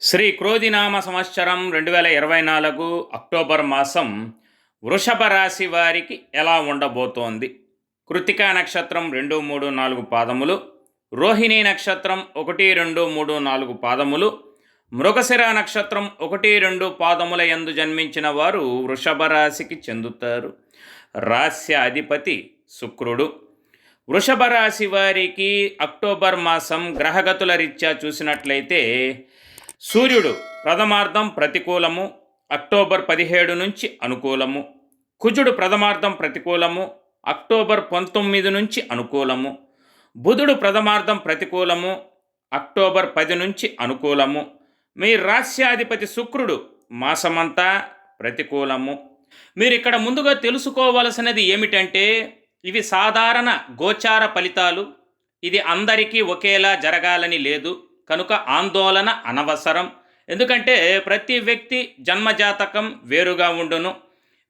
శ్రీ క్రోధినామ సంవత్సరం రెండు వేల ఇరవై నాలుగు అక్టోబర్ మాసం వృషభ రాశి వారికి ఎలా ఉండబోతోంది? కృతికా నక్షత్రం రెండు మూడు నాలుగు పాదములు రోహిణీ నక్షత్రం ఒకటి రెండు మూడు నాలుగు పాదములు మృగశిర నక్షత్రం ఒకటి రెండు పాదముల యందు జన్మించిన వారు వృషభ రాశికి చెందుతారు. రాస్య అధిపతి శుక్రుడు. వృషభ రాశి వారికి అక్టోబర్ మాసం గ్రహగతుల రీత్యా చూసినట్లయితే సూర్యుడు ప్రథమార్థం ప్రతికూలము అక్టోబర్ పదిహేడు నుంచి అనుకూలము. కుజుడు ప్రథమార్థం ప్రతికూలము అక్టోబర్ పంతొమ్మిది నుంచి అనుకూలము. బుధుడు ప్రథమార్థం ప్రతికూలము అక్టోబర్ పది నుంచి అనుకూలము. మీ రాస్యాధిపతి శుక్రుడు మాసమంతా ప్రతికూలము. మీరు ఇక్కడ ముందుగా తెలుసుకోవలసినది ఏమిటంటే ఇవి సాధారణ గోచార ఫలితాలు. ఇది అందరికీ ఒకేలా జరగాలని లేదు. కనుక ఆందోళన అనవసరం. ఎందుకంటే ప్రతి వ్యక్తి జన్మజాతకం వేరుగా ఉండును.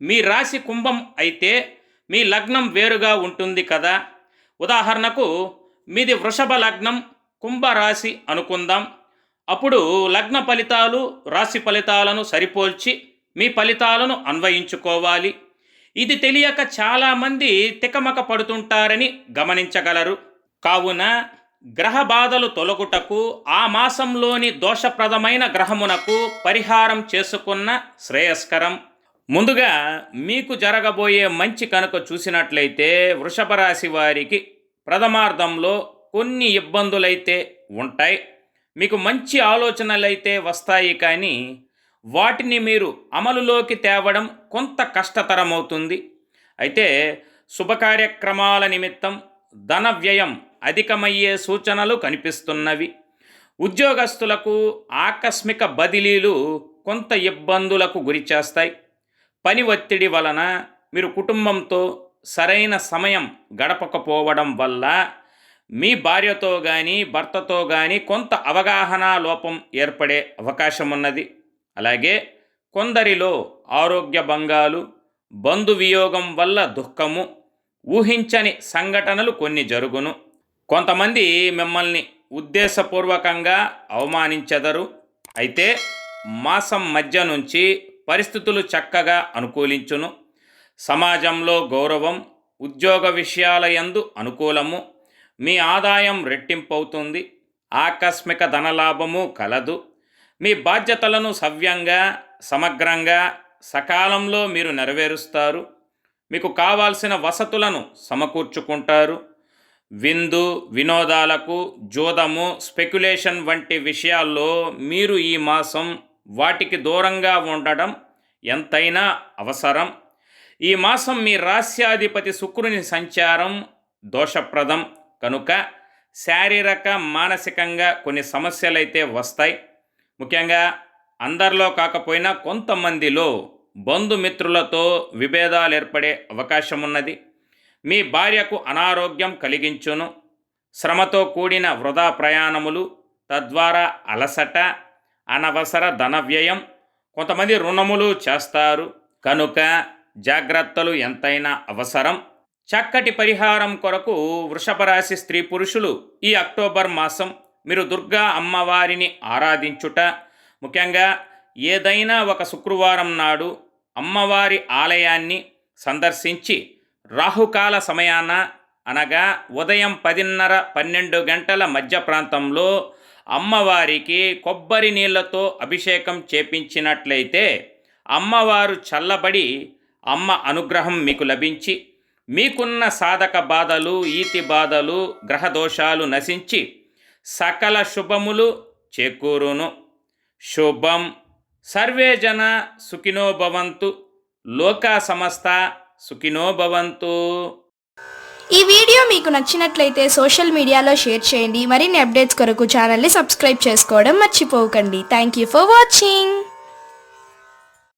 మీ రాశి కుంభం అయితే మీ లగ్నం వేరుగా ఉంటుంది కదా. ఉదాహరణకు మీది వృషభ లగ్నం కుంభరాశి అనుకుందాం. అప్పుడు లగ్న ఫలితాలు రాశి ఫలితాలను సరిపోల్చి మీ ఫలితాలను అన్వయించుకోవాలి. ఇది తెలియక చాలామంది తికమక పడుతుంటారని గమనించగలరు. కావున గ్రహ బాధలు తొలగుటకు ఆ మాసంలోని దోషప్రదమైన గ్రహమునకు పరిహారం చేసుకున్న శ్రేయస్కరం. ముందుగా మీకు జరగబోయే మంచి కనుక చూసినట్లయితే వృషభ రాశి వారికి ప్రథమార్థంలో కొన్ని ఇబ్బందులైతే ఉంటాయి. మీకు మంచి ఆలోచనలైతే వస్తాయి కానీ వాటిని మీరు అమలులోకి తేవడం కొంత కష్టతరమవుతుంది. అయితే శుభకార్యక్రమాల నిమిత్తం ధన వ్యయం అధికమయ్యే సూచనలు కనిపిస్తున్నవి. ఉద్యోగస్తులకు ఆకస్మిక బదిలీలు కొంత ఇబ్బందులకు గురిచేస్తాయి పని ఒత్తిడి వలన మీరు కుటుంబంతో సరైన సమయం గడపకపోవడం వల్ల మీ భార్యతో కానీ భర్తతో కానీ కొంత అవగాహన లోపం ఏర్పడే అవకాశం ఉన్నది. అలాగే కొందరిలో ఆరోగ్య భంగాలు బంధువియోగం వల్ల దుఃఖము ఊహించని సంఘటనలు కొన్ని జరుగును. కొంతమంది మిమ్మల్ని ఉద్దేశపూర్వకంగా అవమానించెదరు. అయితే మాసం మధ్య నుంచి పరిస్థితులు చక్కగా అనుకూలించును. సమాజంలో గౌరవం ఉద్యోగ విషయాల యందు అనుకూలము. మీ ఆదాయం రెట్టింపవుతుంది. ఆకస్మిక ధనలాభము కలదు. మీ బాధ్యతలను సవ్యంగా సమగ్రంగా సకాలంలో మీరు నెరవేరుస్తారు. మీకు కావాల్సిన వసతులను సమకూర్చుకుంటారు. విందు వినోదాలకు జోదము స్పెక్యులేషన్ వంటి విషయాల్లో మీరు ఈ మాసం వాటికి దూరంగా ఉండడం ఎంతైనా అవసరం. ఈ మాసం మీ రాస్యాధిపతి శుక్రుని సంచారం దోషప్రదం. కనుక శారీరక మానసికంగా కొన్ని సమస్యలైతే వస్తాయి. ముఖ్యంగా అందరిలో కాకపోయినా కొంతమందిలో బంధుమిత్రులతో విభేదాలు ఏర్పడే అవకాశం ఉన్నది మీ భార్యకు అనారోగ్యం కలిగించును. శ్రమతో కూడిన వృధా ప్రయాణములు తద్వారా అలసట అనవసర ధన వ్యయం కొంతమంది రుణములు చేస్తారు. కనుక జాగ్రత్తలు ఎంతైనా అవసరం. చక్కటి పరిహారం కొరకు వృషభ రాశి స్త్రీ పురుషులు ఈ అక్టోబర్ మాసం మీరు దుర్గా అమ్మవారిని ఆరాధించుట. ముఖ్యంగా ఏదైనా ఒక శుక్రవారం నాడు అమ్మవారి ఆలయాన్ని సందర్శించి రాహుకాల సమయాన అనగా ఉదయం పదిన్నర పన్నెండు గంటల మధ్య ప్రాంతంలో అమ్మవారికి కొబ్బరి నీళ్ళతో అభిషేకం చేపించినట్లయితే అమ్మవారు చల్లబడి అమ్మ అనుగ్రహం మీకు లభించి మీకున్న సాధక బాధలు ఈతి బాధలు గ్రహదోషాలు నశించి సకల శుభములు చేకూరును. శుభం. సర్వేజన సుఖినోభవంతు లోకా సమస్త. సుఖినో భవంతు. ఈ వీడియో మీకు నచ్చినట్లయితే సోషల్ మీడియాలో షేర్ చేయండి. మరిన్ని అప్డేట్స్ కొరకు ఛానల్ని సబ్స్క్రైబ్ చేసుకోవడం మర్చిపోకండి. Thank you for watching